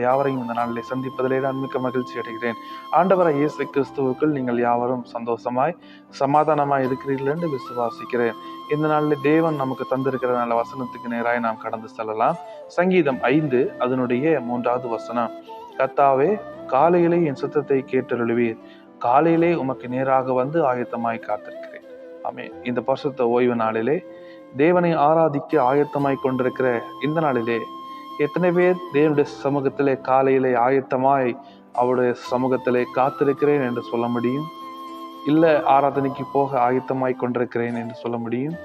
யாவரையும் இந்த நாளிலே சந்திப்பதிலே நான் மிக்க மகிழ்ச்சி அடைகிறேன். ஆண்டவரை இயேசு கிறிஸ்துவுக்குள் நீங்கள் யாவரும் சந்தோஷமாய் சமாதானமாய் இருக்கிறீர்கள் என்று விசுவாசிக்கிறேன். இந்த நாளில் தேவன் நமக்கு தந்திருக்கிற நல்ல வசனத்துக்கு நேராக நாம் கடந்து செல்லலாம். சங்கீதம் ஐந்து அதனுடைய மூன்றாவது வசனம். கத்தாவே காலையிலே என் சுத்தத்தை கேட்டருளுவீர். காலையிலே உமக்கு நேராக வந்து ஆயத்தமாய் காத்திருக்கிறேன். ஆமே இந்த பரிசுத்த ஓய்வு நாளிலே தேவனை ஆராதிக்க ஆயத்தமாய் கொண்டிருக்கிற இந்த நாளிலே எத்தனை பேர் தேவனுடைய சமூகத்திலே காலையிலே ஆயத்தமாய் அவருடைய சமூகத்திலே காத்திருக்கிறேன் என்று சொல்ல முடியும்? இல்லை ஆராதனைக்கு போக ஆயத்தமாய் கொண்டிருக்கிறேன் என்று சொல்ல முடியும்?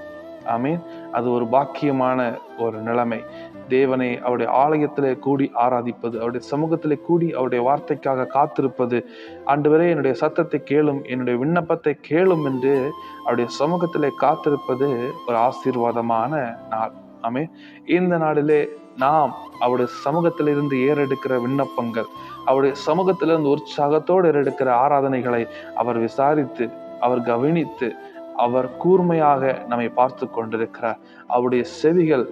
ஆமீன். அது ஒரு பாக்கியமான ஒரு நிலைமை. தேவனை அவருடைய ஆலயத்திலே கூடி ஆராதிப்பது அவருடைய சமூகத்திலே கூடி அவருடைய வார்த்தைக்காக காத்திருப்பது ஆண்டவரே என்னுடைய சத்தத்தை கேளும் என்னுடைய விண்ணப்பத்தை கேளும் என்று அவருடைய சமூகத்திலே காத்திருப்பது ஒரு ஆசீர்வாதமான நாள். ஆமே இந்த நாளிலே நாம் அவருடைய சமூகத்திலிருந்து ஏறெடுக்கிற விண்ணப்பங்கள் அவருடைய சமூகத்திலிருந்து உற்சாகத்தோடு ஏறெடுக்கிற ஆராதனைகளை அவர் விசாரித்து அவர் கவனித்து அவர் கூர்மையாக நம்மை பார்த்து கொண்டிருக்கிறார். அவருடைய செவிகள்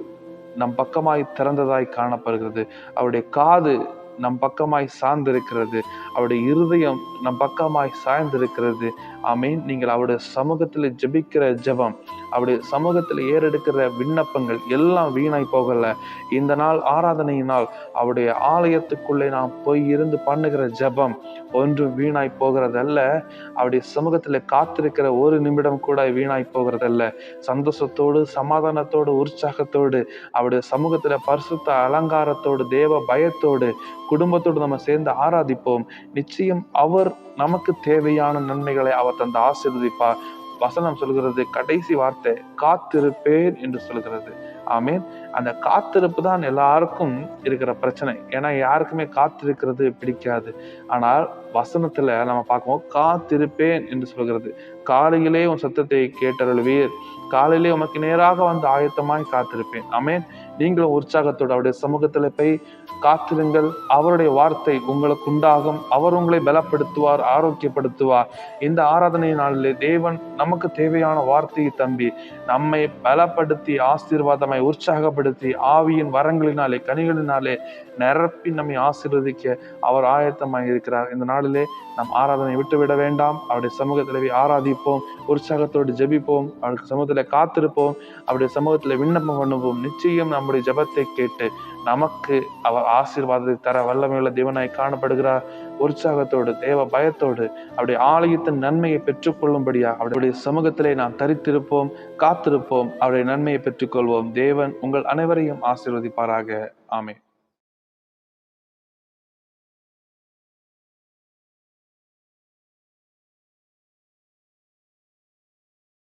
நம் பக்கமாய் திறந்ததாய் காணப்படுகிறது. அவருடைய காது நம் பக்கமாய் சார்ந்திருக்கிறது. அவருடைய இருதயம் நம் பக்கமாய் சாய்ந்திருக்கிறது. ஆமீன். நீங்கள் அவருடைய சமூகத்தில் ஜெபிக்கிற ஜெபம் அவருடைய சமூகத்தில் ஏறெடுக்கிற விண்ணப்பங்கள் எல்லாம் வீணாய் போகல. இந்த நாள் ஆராதனையினால் அவருடைய ஆலயத்துக்குள்ளே நாம் போய் இருந்து பண்ணுகிற ஜெபம் ஒன்றும் வீணாய் போகிறதல்ல. அவருடைய சமூகத்தில் காத்திருக்கிற ஒரு நிமிடம் கூட வீணாய் போகிறதல்ல. சந்தோஷத்தோடு சமாதானத்தோடு உற்சாகத்தோடு அவருடைய சமூகத்தில் பரிசுத்த அலங்காரத்தோடு தேவ பயத்தோடு குடும்பத்தோடு நம்ம சேர்ந்து ஆராதிப்போம். நிச்சயம் அவர் நமக்கு தேவையான நன்மைகளை அவர் தந்து ஆசீர்வதிப்பார். வசனம் சொல்கிறது கடைசி வார்த்தை காத்திருப்பேன் என்று சொல்கிறது. ஆமீன். அந்த காத்திருப்பு தான் எல்லாருக்கும் இருக்கிற பிரச்சனை. ஏன்னா யாருக்குமே காத்திருக்கிறது பிடிக்காது. ஆனால் வசனத்துல நம்ம பார்க்கும்போது காத்திருப்பேன் என்று சொல்கிறது. காலையிலே உன் சத்தத்தை கேட்டருள்வீர். காலையிலே உமக்கு நேராக வந்து ஆயத்தமாய் காத்திருப்பேன். அமேன் நீங்களும் உற்சாகத்தோடு அவருடைய சமூகத்தில் போய் காத்திருங்கள். அவருடைய வார்த்தை உங்களுக்கு உண்டாகும். அவர் உங்களை பலப்படுத்துவார் ஆரோக்கியப்படுத்துவார். இந்த ஆராதனை நாளிலே தேவன் நமக்கு தேவையான வார்த்தையை தம்பி நம்மை பலப்படுத்தி ஆசீர்வாதமாய் உற்சாகப்படுத்தி ஆவியின் வரங்களினாலே கனிகளினாலே நிரப்பி நம்மை ஆசீர்வதிக்க அவர் ஆயத்தமாய் இருக்கிறார் இந்த நாளிலே நம் ஆராதனை விட்டுவிட வேண்டாம். அவருடைய சமூகத்திலே ஆராதிப்போம் உற்சாகத்தோடு ஜெபிப்போம் அவருக்கு சமூகத்தில் காத்திருப்போம் அவருடைய சமூகத்தில் விண்ணப்பம் பண்ணுவோம். நிச்சயம் நம்முடைய ஜபத்தை கேட்டு நமக்கு அவர் ஆசீர்வாதத்தை தர வல்லமையுள்ள தேவனாய் காணப்படுகிறார். உற்சாகத்தோடு தேவ பயத்தோடு அவருடைய ஆலயத்தின் நன்மையை பெற்றுக்கொள்ளும்படியா அவருடைய சமூகத்திலே நாம் தரித்திருப்போம் காத்திருப்போம் அவருடைய நன்மையை பெற்றுக்கொள்வோம். தேவன் உங்கள் அனைவரையும் ஆசீர்வதிப்பாராக. ஆமே